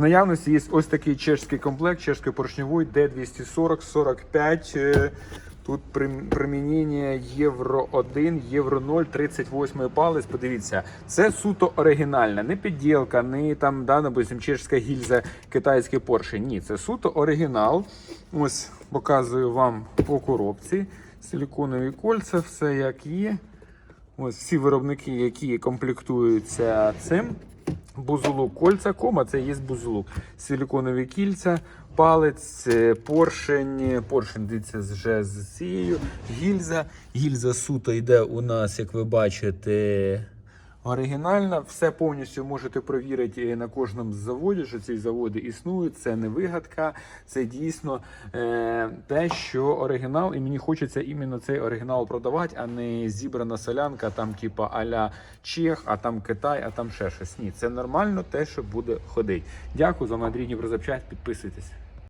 Наявності є ось такий чешський комплект, чешський поршньовий D240-45. Е, Тут примінення Євро 1, Євро 0, 38 палець. Подивіться, це суто оригінальне, не підділка, не там, да, допустим, чешська гільза, китайський поршень. Ні, це суто оригінал. Ось показую вам по коробці. Силіконові кольця, все як є. Ось всі виробники, які комплектуються цим. Бузулук кольця, кома, це є бузулук. Силіконові кільця, палець, е, поршень. Поршень дивіться вже з цією. Гільза. Гільза суто йде у нас, як ви бачите. Оригінальна, все повністю можете провірити на кожному заводі, що ці заводи існують. Це не вигадка, це дійсно е, те, що оригінал, і мені хочеться іменно цей оригінал продавати, а не зібрана солянка, там, типа аля Чех, а там Китай, а там ще щось. Ні, це нормально те, що буде ходити. Дякую за Андрій Дніпрозапчасть, підписуйтесь.